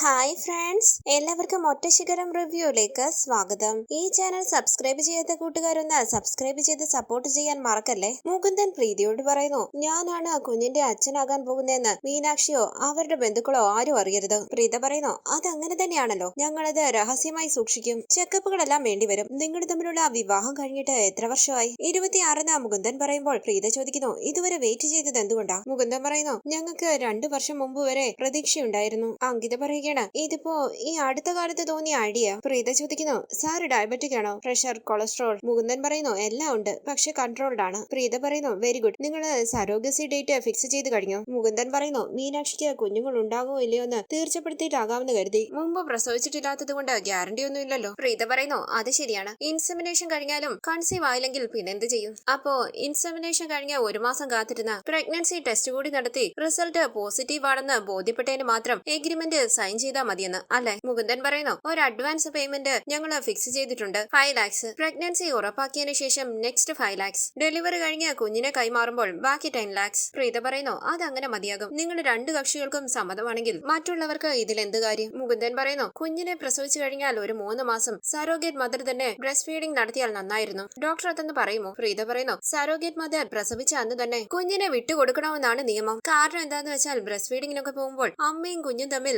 Hi friends എല്ലാവർക്കും ഒറ്റശിഖരം റിവ്യൂയിലേക്ക് സ്വാഗതം. ഈ ചാനൽ സബ്സ്ക്രൈബ് ചെയ്യാത്ത കൂട്ടുകാരൊന്ന് സബ്സ്ക്രൈബ് ചെയ്ത് സപ്പോർട്ട് ചെയ്യാൻ മറക്കല്ലേ? മുകുന്ദൻ പ്രീതിയോട് പറയുന്നു ഞാനാണ് കുഞ്ഞിന്റെ അച്ഛനാകാൻ പോകുന്നതെന്ന് മീനാക്ഷിയോ അവരുടെ ബന്ധുക്കളോ ആരും അറിയരുത്. പ്രീത പറയുന്നു അതങ്ങനെ തന്നെയാണല്ലോ. ഞങ്ങളത് രഹസ്യമായി സൂക്ഷിക്കും. ചെക്കപ്പുകളെല്ലാം വേണ്ടിവരും നിങ്ങൾ തമ്മിലുള്ള വിവാഹം കഴിഞ്ഞിട്ട് എത്ര വർഷമായി? ഇരുപത്തിയാറിന് മുകുന്ദൻ പറയുമ്പോൾ പ്രീത ചോദിക്കുന്നു ഇതുവരെ വെയിറ്റ് ചെയ്തത് എന്തുകൊണ്ടാ? മുകുന്ദൻ പറയുന്നു ഞങ്ങൾക്ക് രണ്ടു വർഷം മുമ്പ് വരെ പ്രതീക്ഷയുണ്ടായിരുന്നു. അങ്കിത പറയുകയാണ് ഇതിപ്പോ ഈ അടുത്ത കാലത്ത് തോന്നിയ ഐഡിയ പ്രീത ചോദിക്കുന്നു സാർ ഡയബറ്റിക് ആണോ? പ്രഷർ കൊളസ്ട്രോൾ മുകുന്ദൻ പറയുന്നു എല്ലാം ഉണ്ട് പക്ഷെ കൺട്രോൾഡ് ആണ്. പ്രീത പറയുന്നു വെരി ഗുഡ് നിങ്ങൾ സരോഗസി ഡേറ്റ് ഫിക്സ് ചെയ്ത് കഴിഞ്ഞു? മുകുന്ദൻ പറയുന്നു മീനാക്ഷിക്ക് കുഞ്ഞുങ്ങൾ ഉണ്ടാകുമോ ഇല്ലയോ എന്ന് തീർച്ചപ്പെടുത്തിയിട്ടാകാമെന്ന് കരുതി. മുമ്പ് പ്രസവിച്ചിട്ടില്ലാത്തത് കൊണ്ട് ഗ്യാരണ്ടി ഒന്നും ഇല്ലല്ലോ. പ്രീത പറയുന്നു അത് ശരിയാണ്. ഇൻസെമിനേഷൻ കഴിഞ്ഞാലും കൺസീവ് ആയില്ലെങ്കിൽ പിന്നെ എന്ത് ചെയ്യും? അപ്പോ ഇൻസെമിനേഷൻ കഴിഞ്ഞ ഒരു മാസം കാത്തിരുന്ന പ്രഗ്നൻസി ടെസ്റ്റ് കൂടി നടത്തി റിസൾട്ട് പോസിറ്റീവ് ആണെന്ന് ബോധ്യപ്പെട്ടതിന് മാത്രം എഗ്രിമെന്റ് സൈൻ ചെയ്താൽ മതിയെന്ന് അല്ലെ? മുകുന്ദൻ പറയുന്നു ഒരു അഡ്വാൻസ് പേയ്മെന്റ് ഞങ്ങൾ ഫിക്സ് ചെയ്തിട്ടുണ്ട്. ഫൈവ് ലാക്സ് പ്രഗ്നൻസി ഉറപ്പാക്കിയതിനു ശേഷം നെക്സ്റ്റ് ഫൈവ് ലാക്സ് ഡെലിവറി കഴിഞ്ഞ് കുഞ്ഞിനെ കൈമാറുമ്പോൾ ബാക്കി ടെൻ ലാക്സ് പ്രീത പറയുന്നു അത് അങ്ങനെ മതിയാകും. നിങ്ങൾ രണ്ട് കക്ഷികൾക്കും സമ്മതമാണെങ്കിൽ മറ്റുള്ളവർക്ക് ഇതിൽ എന്ത് കാര്യം? മുകുന്ദൻ പറയുന്നു കുഞ്ഞിനെ പ്രസവിച്ചു കഴിഞ്ഞാൽ ഒരു മൂന്ന് മാസം സാരോഗേറ്റ് മദർ തന്നെ ബ്രസ്റ്റ് ഫീഡിംഗ് നടത്തിയാൽ നന്നായിരുന്നു. ഡോക്ടർ അതെന്ന് പറയുമോ? പ്രീത പറയുന്നു സാരോഗേറ്റ് മദർ പ്രസവിച്ച അന്ന് തന്നെ കുഞ്ഞിനെ വിട്ടുകൊടുക്കണമെന്നാണ് നിയമം. കാരണം എന്താന്ന് വെച്ചാൽ ബ്രസ്റ്റ് ഫീഡിംഗിനൊക്കെ പോകുമ്പോൾ അമ്മയും കുഞ്ഞും തമ്മിൽ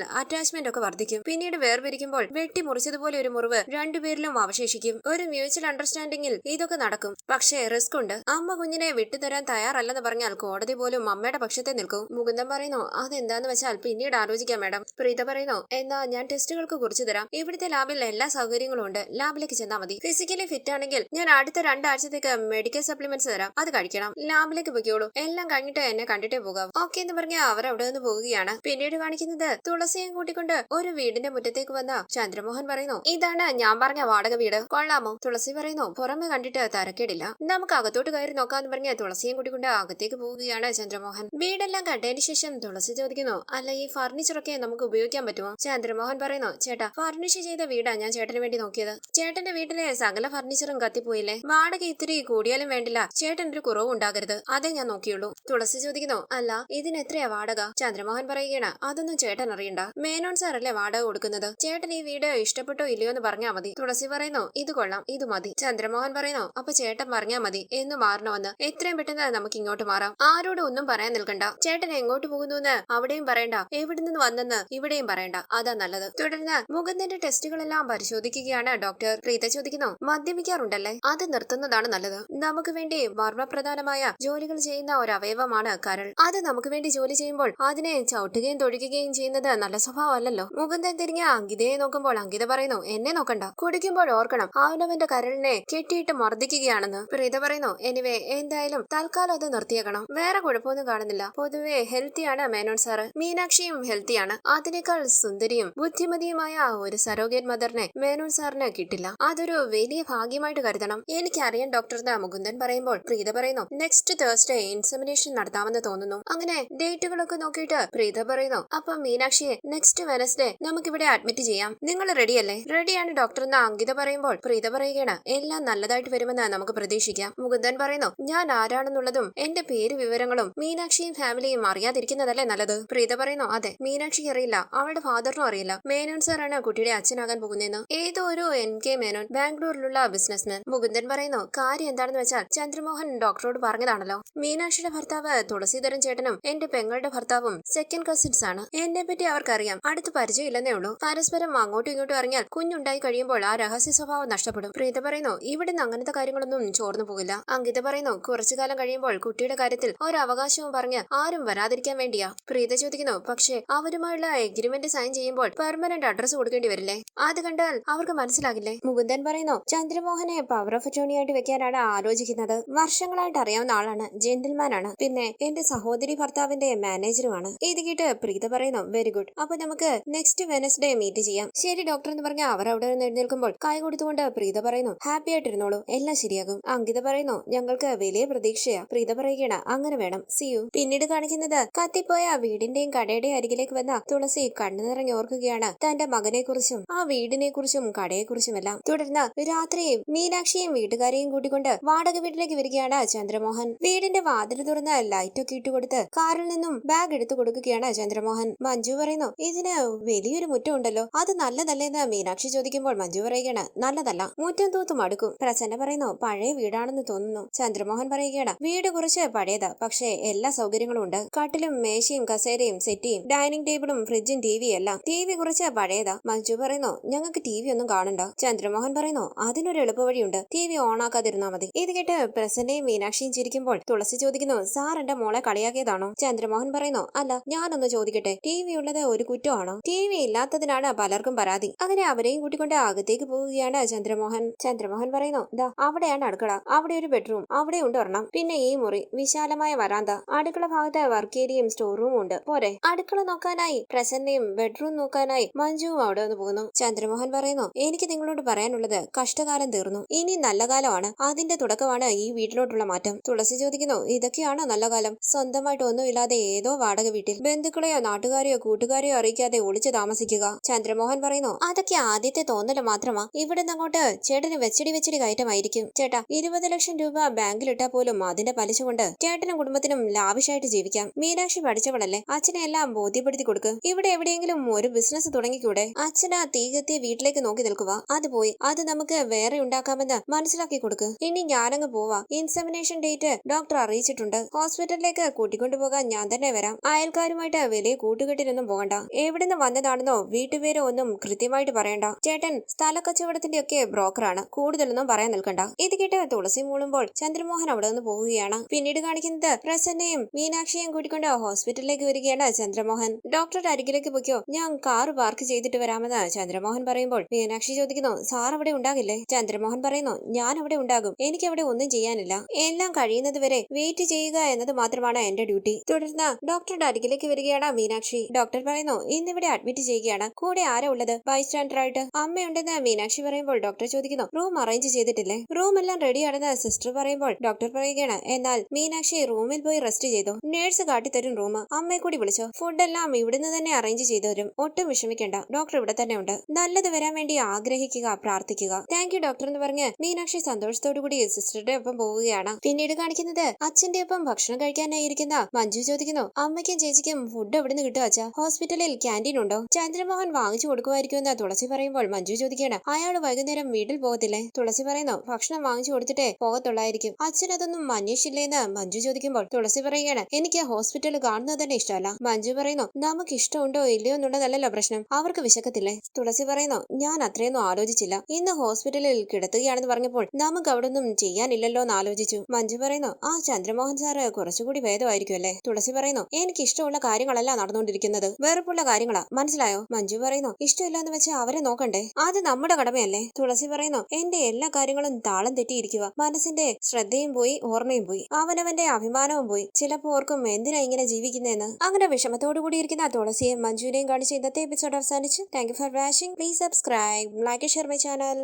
അറ്റാച്ച്മെന്റ് ഒക്കെ വർദ്ധിക്കും. പിന്നീട് വേർപിരിക്കുമ്പോൾ വെട്ടി മുറിച്ചതുപോലെ ഒരു മുറിവ് രണ്ടുപേരിലും അവശേഷിക്കും. ഒരു മ്യൂച്വൽ അണ്ടർസ്റ്റാൻഡിംഗിൽ ഇതൊക്കെ നടക്കും. പക്ഷേ റിസ്ക് ഉണ്ട്. അമ്മ കുഞ്ഞിനെ വിട്ടുതരാൻ തയ്യാറല്ലെന്ന് പറഞ്ഞാൽ കോടതി പോലും അമ്മയുടെ പക്ഷത്തെ നിൽക്കും. മുകുന്ദൻ പറയുന്നു അതെന്താന്ന് വെച്ചാൽ പിന്നീട് ആലോചിക്കാം മാഡം. പ്രീത പറയുന്നു എന്നാ ഞാൻ ടെസ്റ്റുകൾക്ക് കുറിച്ചു തരാം. ഇവിടുത്തെ ലാബിൽ എല്ലാ സൗകര്യങ്ങളും ഉണ്ട്. ലാബിലേക്ക് ചെന്നാൽ മതി. ഫിസിക്കലി ഫിറ്റ് ആണെങ്കിൽ ഞാൻ അടുത്ത രണ്ടാഴ്ചത്തേക്ക് മെഡിക്കൽ സപ്ലിമെന്റ്സ് തരാം. അത് കഴിക്കണം. ലാബിലേക്ക് പോയിക്കോളൂ. എല്ലാം കഴിഞ്ഞിട്ട് എന്നെ കണ്ടിട്ടേ പോകാം ഓക്കെ എന്ന് പറഞ്ഞാൽ അവർ അവിടെ നിന്ന് പോവുകയാണ്. പിന്നീട് കാണിക്കുന്നത് തുളസിയും കൂട്ടിക്കൊണ്ട് ഒരു വീടിന്റെ മുറ്റത്തേക്ക് വന്ന ചന്ദ്രമോഹൻ പറയുന്നു ഇതാണ് ഞാൻ പറഞ്ഞ വാടക വീട്. കൊള്ളാമോ? തുളസി പറയുന്നു പുറമെ കണ്ടിട്ട് തരക്കേടില്ല. നമുക്ക് അകത്തോട്ട് കയറി നോക്കാന്ന് പറഞ്ഞ തുളസിയും കൂടി കൂട്ടിക്കൊണ്ട് അകത്തേക്ക് പോവുകയാണ് ചന്ദ്രമോഹൻ. വീടെല്ലാം കണ്ടതിന് ശേഷം തുളസി ചോദിക്കുന്നു അല്ല ഈ ഫർണിച്ചറൊക്കെ നമുക്ക് ഉപയോഗിക്കാൻ പറ്റുമോ? ചന്ദ്രമോഹൻ പറയുന്നു ചേട്ടാ ഫർണിഷ് ചെയ്ത വീടാ ഞാൻ ചേട്ടന് വേണ്ടി നോക്കിയത്. ചേട്ടന്റെ വീട്ടിലെ സകല ഫർണിച്ചറും കത്തിപ്പോയില്ലേ? വാടക ഇത്തിരി കൂടിയാലും വേണ്ടില്ല. ചേട്ടൻ ഒരു കുറവും ഉണ്ടാകരുത്. അതേ ഞാൻ നോക്കിയുള്ളൂ. തുളസി ചോദിക്കുന്നു അല്ല ഇതിന് എത്രയാ വാടക? ചന്ദ്രമോഹൻ പറയുകയാണ് അതൊന്നും ചേട്ടൻ അറിയണ്ട മേനോൻ സാറല്ലേ വാടക കൊടുക്കുന്നത്? ചേട്ടൻ ഈ വീഡിയോ ഇഷ്ടപ്പെട്ടോ ഇല്ലയോ എന്ന് പറഞ്ഞാൽ മതി. തുളസി പറയുന്നു ഇത് കൊള്ളാം ഇത് മതി. ചന്ദ്രമോഹൻ പറയുന്നു അപ്പൊ ചേട്ടൻ പറഞ്ഞാ മതി. എന്ന് മാറണമെന്ന്. എത്രയും പെട്ടെന്ന് നമുക്ക് ഇങ്ങോട്ട് മാറാം. ആരോടും ഒന്നും പറയാൻ നിൽക്കണ്ട. ചേട്ടൻ എങ്ങോട്ട് പോകുന്നു എന്ന് അവിടെയും പറയണ്ട. എവിടെ നിന്ന് വന്നെന്ന് ഇവിടെയും പറയണ്ട. അതാ നല്ലത്. തുടർന്ന് മുഖത്തിന്റെ ടെസ്റ്റുകളെല്ലാം പരിശോധിക്കുകയാണ് ഡോക്ടർ. പ്രീത ചോദിക്കുന്നു മദ്യപിക്കാറുണ്ടല്ലേ? അത് നിർത്തുന്നതാണ് നല്ലത്. നമുക്ക് വേണ്ടി മർമ്മപ്രധാനമായ ജോലികൾ ചെയ്യുന്ന ഒരു അവയവമാണ് കരൾ. അത് നമുക്ക് വേണ്ടി ജോലി ചെയ്യുമ്പോൾ അതിനെ ചവിട്ടുകയും തൊഴിക്കുകയും ചെയ്യുന്നത് നല്ല സ്വഭാവമല്ലല്ലോ മുകുന്ദൻ തിരിഞ്ഞ അങ്കിതയെ നോക്കുമ്പോൾ അങ്കിത പറയുന്നു എന്നെ നോക്കണ്ട. കുടിക്കുമ്പോൾ ഓർക്കണം അവനവന്റെ കരളിനെ കെട്ടിയിട്ട് മർദ്ദിക്കുകയാണെന്ന്. പ്രീത പറയുന്നു എനിവേ എന്തായാലും തൽക്കാലം അത് നിർത്തിയേക്കണം. വേറെ കുഴപ്പമൊന്നും കാണുന്നില്ല. പൊതുവെ ഹെൽത്തിയാണ് മേനോൻ സാറ്. മീനാക്ഷിയും ഹെൽത്തിയാണ്. അതിനേക്കാൾ സുന്ദരിയും ബുദ്ധിമതിയുമായ ഒരു സരോഗേറ്റ് മദറിനെ മേനോൻ സാറിന് കിട്ടില്ല. അതൊരു വലിയ ഭാഗ്യമായിട്ട് കരുതണം. എനിക്കറിയാം ഡോക്ടർ മുകുന്ദൻ പറയുമ്പോൾ. പ്രീത പറയുന്നു നെക്സ്റ്റ് തേഴ്സ്ഡേ ഇൻസമിനേഷൻ നടത്താമെന്ന് തോന്നുന്നു. അങ്ങനെ ഡേറ്റുകളൊക്കെ നോക്കിയിട്ട് പ്രീത പറയുന്നു അപ്പൊ മീനാക്ഷിയെ നെക്സ്റ്റ് വെനസ്ഡേ നമുക്കിവിടെ അഡ്മിറ്റ് ചെയ്യാം. നിങ്ങൾ റെഡിയല്ലേ റെഡിയാണ് ഡോക്ടർ എന്ന് അങ്കിത പറയുമ്പോൾ. പ്രീത പറയുകയാണ് എല്ലാം നല്ലതായിട്ട് വരുമെന്ന് നമുക്ക് പ്രതീക്ഷിക്കാം. മുകുന്ദൻ പറയുന്നു ഞാൻ ആരാണെന്നുള്ളതും എന്റെ പേര് വിവരങ്ങളും മീനാക്ഷിയും ഫാമിലിയും അറിയാതിരിക്കുന്നതല്ലേ നല്ലത്? പ്രീത പറയുന്നു അതെ മീനാക്ഷിക്ക് അറിയില്ല അവളുടെ ഫാദറിനും അറിയില്ല. മേനോൻ സാറാണ് കുട്ടിയുടെ അച്ഛനാകാൻ പോകുന്നതെന്ന്. ഏതോ ഒരു എൻ കെ മേനോൻ ബാംഗ്ലൂരിലുള്ള ബിസിനസ്മാൻ മുകുന്ദൻ പറയുന്നു കാര്യം എന്താണെന്ന് വെച്ചാൽ ചന്ദ്രമോഹൻ ഡോക്ടറോട് പറഞ്ഞതാണല്ലോ. മീനാക്ഷിയുടെ ഭർത്താവ് തുളസീധരൻ ചേട്ടനും എന്റെ പെങ്ങളുടെ ഭർത്താവും സെക്കൻഡ് കസിൻസ് ആണ്. എന്നെ പറ്റി അവർക്കറിയാം. അടുത്ത് പരിചയമില്ലെന്നേ ഉള്ളൂ. പരസ്പരം അങ്ങോട്ടും ഇങ്ങോട്ടും ഇറങ്ങിയാൽ കുഞ്ഞുണ്ടായി കഴിയുമ്പോൾ ആ രഹസ്യ സ്വഭാവം നഷ്ടപ്പെടും. പ്രീത പറയുന്നു ഇവിടുന്ന് അങ്ങനത്തെ കാര്യങ്ങളൊന്നും ചോർന്നു പോകില്ല. അങ്കിത പറയുന്നു കുറച്ചു കാലം കഴിയുമ്പോൾ കുട്ടിയുടെ കാര്യത്തിൽ ഒരു അവകാശവും പറഞ്ഞ് ആരും വരാതിരിക്കാൻ വേണ്ടിയാ. പ്രീത ചോദിക്കുന്നു പക്ഷേ അവരുമായുള്ള എഗ്രിമെന്റ് സൈൻ ചെയ്യുമ്പോൾ പെർമനന്റ് അഡ്രസ് കൊടുക്കേണ്ടി വരില്ലേ? അത് കണ്ടാൽ അവർക്ക് മനസ്സിലാകില്ലേ? മുകുന്ദൻ പറയുന്നു ചന്ദ്രമോഹനെ പവർ ഓഫ് അറ്റോർണി ആയിട്ട് വെക്കാനാണ് ആലോചിക്കുന്നത്. വർഷങ്ങളായിട്ട് അറിയാവുന്ന ആളാണ് ജെന്റിൽമാനാണ് പിന്നെ എന്റെ സഹോദരി ഭർത്താവിന്റെ മാനേജറുമാണ് ഇത് കേട്ട് പ്രീത പറയുന്നു വെരി ഗുഡ്. അപ്പൊ നമുക്ക് നെക്സ്റ്റ് വെനസ്ഡേ മീറ്റ് ചെയ്യാം. ശരി ഡോക്ടർ എന്ന് പറഞ്ഞ അവർ അവിടെ നിന്ന് എഴുന്നേൽക്കുമ്പോൾ കൈ കൊടുത്തുകൊണ്ട് പ്രീത പറയുന്നു ഹാപ്പി ആയിട്ടിരുന്നോളൂ. എല്ലാം ശരിയാകും. അങ്കിത പറയുന്നു ഞങ്ങൾക്ക് വലിയ പ്രതീക്ഷയാ. പ്രീത പറയുകയാണ് അങ്ങനെ വേണം. സിയു പിന്നീട് കാണിക്കുന്നത് കത്തിപ്പോയ വീടിന്റെയും കടയുടെയും അരികിലേക്ക് വന്ന തുളസി കണ്ണു നിറഞ്ഞ് ഓർക്കുകയാണ് തന്റെ മകനെ കുറിച്ചും ആ വീടിനെ കുറിച്ചും കടയെ കുറിച്ചുമെല്ലാം തുടർന്ന് രാത്രിയും മീനാക്ഷിയും വീട്ടുകാരെയും കൂട്ടിക്കൊണ്ട് വാടക വീട്ടിലേക്ക് വരികയാണ് ചന്ദ്രമോഹൻ. വീടിന്റെ വാതിൽ തുറന്ന് ലൈറ്റൊക്കെ ഇട്ടുകൊടുത്ത് കാറിൽ നിന്നും ബാഗ് എടുത്തു കൊടുക്കുകയാണ് ചന്ദ്രമോഹൻ. മഞ്ജു പറയുന്നു ഇതിന് വീടിന് വലിയൊരു മുറ്റം ഉണ്ടല്ലോ. അത് നല്ലതല്ലേ എന്ന് മീനാക്ഷി ചോദിക്കുമ്പോൾ മഞ്ജു പറയുകയാണ് നല്ലതല്ല. മുറ്റം തൂത്ത് മടുക്കും പ്രസന്ന പറയുന്നു പഴയ വീടാണെന്ന് തോന്നുന്നു. ചന്ദ്രമോഹൻ പറയുകയാണ് വീട് കുറച്ച് പഴയതാ പക്ഷേ എല്ലാ സൗകര്യങ്ങളും ഉണ്ട്. കട്ടിലും മേശയും കസേരയും സെറ്റിയും ഡൈനിങ് ടേബിളും ഫ്രിഡ്ജും ടി വി എല്ലാം ടി വി കുറച്ച് പഴയതാ. മഞ്ജു പറയുന്നു ഞങ്ങൾക്ക് ടി വി ഒന്നും കാണണ്ട. ചന്ദ്രമോഹൻ പറയുന്നു അതിനൊരു എളുപ്പവഴിയുണ്ട് ടി വി ഓണാക്കാതിരുന്നാ മതി. ഇത് കേട്ട് പ്രസന്നയും മീനാക്ഷിയും ചിരിക്കുമ്പോൾ തുളസി ചോദിക്കുന്നു സാർ എന്റെ മോളെ കളിയാക്കിയതാണോ? ചന്ദ്രമോഹൻ പറയുന്നു അല്ല ഞാനൊന്ന് ചോദിക്കട്ടെ. ടി വി ഉള്ളത് ഒരു കുറ്റമാണോ ടി വി ഇല്ലാത്തതിനാണ് പലർക്കും പരാതി. അങ്ങനെ അവരെയും കൂട്ടിക്കൊണ്ട് അകത്തേക്ക് പോവുകയാണ് ചന്ദ്രമോഹൻ. ചന്ദ്രമോഹൻ പറയുന്നു ദാ അവിടെയാണ് അടുക്കള. അവിടെ ഒരു ബെഡ്റൂം. അവിടെ ഉണ്ട് ഒരെണ്ണം. പിന്നെ ഈ മുറി. വിശാലമായ വരാന്ത. അടുക്കള ഭാഗത്ത് വർക്ക് ഏരിയയും സ്റ്റോർ റൂമും ഉണ്ട്. പോരെ. അടുക്കള നോക്കാനായി പ്രസന്നയും ബെഡ്റൂം നോക്കാനായി മഞ്ജുവും അവിടെ വന്ന് പോകുന്നു. ചന്ദ്രമോഹൻ പറയുന്നു എനിക്ക് നിങ്ങളോട് പറയാനുള്ളത് കഷ്ടകാലം തീർന്നു. ഇനി നല്ല കാലമാണ്. അതിന്റെ തുടക്കമാണ് ഈ വീട്ടിലോട്ടുള്ള മാറ്റം. തുളസി ചോദിക്കുന്നു ഇതൊക്കെയാണോ നല്ല കാലം? സ്വന്തമായിട്ട് ഒന്നുമില്ലാതെ ഏതോ വാടക വീട്ടിൽ ബന്ധുക്കളെയോ നാട്ടുകാരെയോ കൂട്ടുകാരെയോ അറിയിക്കാതെ ഒളിച്ചു താമസിക്കുക. ചന്ദ്രമോഹൻ പറയുന്നു അതൊക്കെ ആദ്യത്തെ തോന്നൽ മാത്രമാ. ഇവിടുന്ന് അങ്ങോട്ട് ചേട്ടന് വെച്ചടി വെച്ചടി കയറ്റമായിരിക്കും. ചേട്ടാ ഇരുപത് ലക്ഷം രൂപ ബാങ്കിലിട്ടാ പോലും അതിന്റെ പലിശ കൊണ്ട് ചേട്ടനും കുടുംബത്തിനും ലാവിഷായിട്ട് ജീവിക്കാം. മീനാക്ഷി പഠിച്ചവളല്ലേ? അച്ഛനെ എല്ലാം ബോധ്യപ്പെടുത്തി കൊടുക്ക്. ഇവിടെ എവിടെയെങ്കിലും ഒരു ബിസിനസ് തുടങ്ങിക്കൂടെ? അച്ഛനാ തീ കത്തിയ വീട്ടിലേക്ക് നോക്കി നിൽക്കുക. അത് പോയി. അത് നമുക്ക് വേറെ ഉണ്ടാക്കാമെന്ന് മനസ്സിലാക്കി കൊടുക്ക്. ഇനി ഞാനങ്ങ് പോവാ. ഇൻസെമിനേഷൻ ഡേറ്റ് ഡോക്ടർ അറിയിച്ചിട്ടുണ്ട്. ഹോസ്പിറ്റലിലേക്ക് കൂട്ടിക്കൊണ്ടുപോകാൻ ഞാൻ തന്നെ വരാം. അയൽക്കാരുമായിട്ട് വലിയ കൂട്ടുകെട്ടിനൊന്നും പോകണ്ട. എവിടുന്ന് വന്നതാണെന്നോ വീട്ടുപേരോ ഒന്നും കൃത്യമായിട്ട് പറയണ്ട. ചേട്ടൻ സ്ഥല കച്ചവടത്തിന്റെ ഒക്കെ ബ്രോക്കറാണ്. കൂടുതലൊന്നും പറയാൻ നിൽക്കണ്ട. ഇത് കേട്ട് തുളസി മൂളുമ്പോൾ ചന്ദ്രമോഹൻ അവിടെ നിന്ന് പോവുകയാണ്. പിന്നീട് കാണിക്കുന്നത് പ്രസന്നയും മീനാക്ഷിയും കൂട്ടിക്കൊണ്ട് ഹോസ്പിറ്റലിലേക്ക് വരികയാണ് ചന്ദ്രമോഹൻ. ഡോക്ടറുടെ അരികിലേക്ക് പൊയ്ക്കോ. ഞാൻ കാർ പാർക്ക് ചെയ്തിട്ട് വരാമെന്ന് ചന്ദ്രമോഹൻ പറയുമ്പോൾ മീനാക്ഷി ചോദിക്കുന്നു സാർ അവിടെ ഉണ്ടാകില്ലേ? ചന്ദ്രമോഹൻ പറയുന്നു ഞാൻ അവിടെ ഉണ്ടാകും. എനിക്ക് അവിടെ ഒന്നും ചെയ്യാനില്ല. എല്ലാം കഴിയുന്നത് വരെ വെയിറ്റ് ചെയ്യുക എന്നത് മാത്രമാണ് എന്റെ ഡ്യൂട്ടി. തുടർന്ന് ഡോക്ടറുടെ അരികിലേക്ക് വരികയാണ് മീനാക്ഷി. ഡോക്ടർ പറയുന്നു ഇന്നിവിടെ അഡ്മിറ്റ് ചെയ്യുകയാണ്. കൂടെ ആരാ ഉള്ളത്? ബൈസ്റ്റാൻഡർ ആയിട്ട്. അമ്മയുണ്ടെന്ന് മീനാക്ഷി പറയുമ്പോൾ ഡോക്ടർ ചോദിക്കുന്നു. റൂം അറേഞ്ച് ചെയ്തിട്ടില്ലേ? റൂം എല്ലാം റെഡിയാണെന്ന് സിസ്റ്റർ പറയുമ്പോൾ ഡോക്ടർ പറയുകയാണ്. എന്നാൽ മീനാക്ഷി റൂമിൽ പോയി റെസ്റ്റ് ചെയ്തു. നേഴ്സ് കാട്ടിത്തരും റൂം അമ്മയെ കൂടി വിളിച്ചോ? ഫുഡെല്ലാം ഇവിടുന്ന് തന്നെ അറേഞ്ച് ചെയ്തു തരും. ഒട്ടും വിഷമിക്കേണ്ട. ഡോക്ടർ ഇവിടെ തന്നെ ഉണ്ട്. നല്ലത് വരാൻ വേണ്ടി ആഗ്രഹിക്കുക പ്രാർത്ഥിക്കുക. താങ്ക് യു ഡോക്ടർ എന്ന് പറഞ്ഞ് മീനാക്ഷി സന്തോഷത്തോടു കൂടി സിസ്റ്ററുടെ ഒപ്പം പോവുകയാണ്. പിന്നീട് കാണിക്കുന്നത് അച്ഛന്റെ ഒപ്പം ഭക്ഷണം കഴിക്കാനായിരിക്കുന്ന മഞ്ജു ചോദിക്കുന്നു. അമ്മയ്ക്കും ചേച്ചിക്കും ഫുഡ് എവിടുന്ന് കിട്ടുക അച്ഛാ? ഹോസ്പിറ്റലിൽ ക്യാന്റീൻ ഉണ്ടോ? ചന്ദ്രമോഹൻ വാങ്ങിച്ചു കൊടുക്കുമായിരിക്കും എന്ന് തുളസി പറയുമ്പോൾ മഞ്ജു ചോദിക്കുകയാണ്. അയാൾ വൈകുന്നേരം വീട്ടിൽ പോകത്തില്ലേ? തുളസി പറയുന്നു ഭക്ഷണം വാങ്ങിച്ചു കൊടുത്തിട്ടേ പോകത്തുള്ളായിരിക്കും. അച്ഛൻ അതൊന്നും അന്വേഷിച്ചില്ലേന്ന് മഞ്ജു ചോദിക്കുമ്പോൾ തുളസി പറയുകയാണ് എനിക്ക് ഹോസ്പിറ്റൽ കാണുന്നത് തന്നെ ഇഷ്ടമല്ല. മഞ്ജു പറയുന്നു നമുക്ക് ഇഷ്ടമുണ്ടോ ഇല്ലയോ എന്നുള്ളതല്ലല്ലോ പ്രശ്നം. അവർക്ക് വിശക്കത്തില്ലേ? തുളസി പറയുന്നു ഞാൻ അത്രയൊന്നും ആലോചിച്ചില്ല. ഇന്ന് ഹോസ്പിറ്റലിൽ കിടത്തുകയാണെന്ന് പറഞ്ഞപ്പോൾ നമുക്ക് അവിടെ ഒന്നും ചെയ്യാനില്ലല്ലോ എന്ന് ആലോചിച്ചു. മഞ്ജു പറയുന്നു ആ ചന്ദ്രമോഹൻ സാറ് കുറച്ചുകൂടി ഭേദമായിരിക്കും അല്ലേ? തുളസി പറയുന്നു എനിക്ക് ഇഷ്ടമുള്ള കാര്യങ്ങളല്ല നടന്നുകൊണ്ടിരിക്കുന്നത്. വെറുപ്പുള്ള കാര്യങ്ങളാ. മനസ്സിലായോ? മഞ്ജു പറയുന്നു. ഇഷ്ടമില്ലാന്ന് വെച്ച് അവരെ നോക്കണ്ടേ? അത് നമ്മുടെ കടമയല്ലേ? തുളസി പറയുന്നു എന്റെ എല്ലാ കാര്യങ്ങളും താളം തെറ്റിയിരിക്കുക മനസ്സിന്റെ ശ്രദ്ധയും പോയി ഓർമ്മയും പോയി. അവനവന്റെ അഭിമാനവും പോയി. ചിലപ്പോ ഓർക്കും എന്തിനാ ഇങ്ങനെ ജീവിക്കുന്നതെന്ന് അങ്ങനെ വിഷമത്തോടു കൂടിയിരിക്കുന്ന തുളസിയെ മഞ്ജുവിനെയും കാണിച്ച് ഇന്നത്തെ എപ്പിസോഡ് അവസാനിച്ചു. Thank you for watching please subscribe like share my channel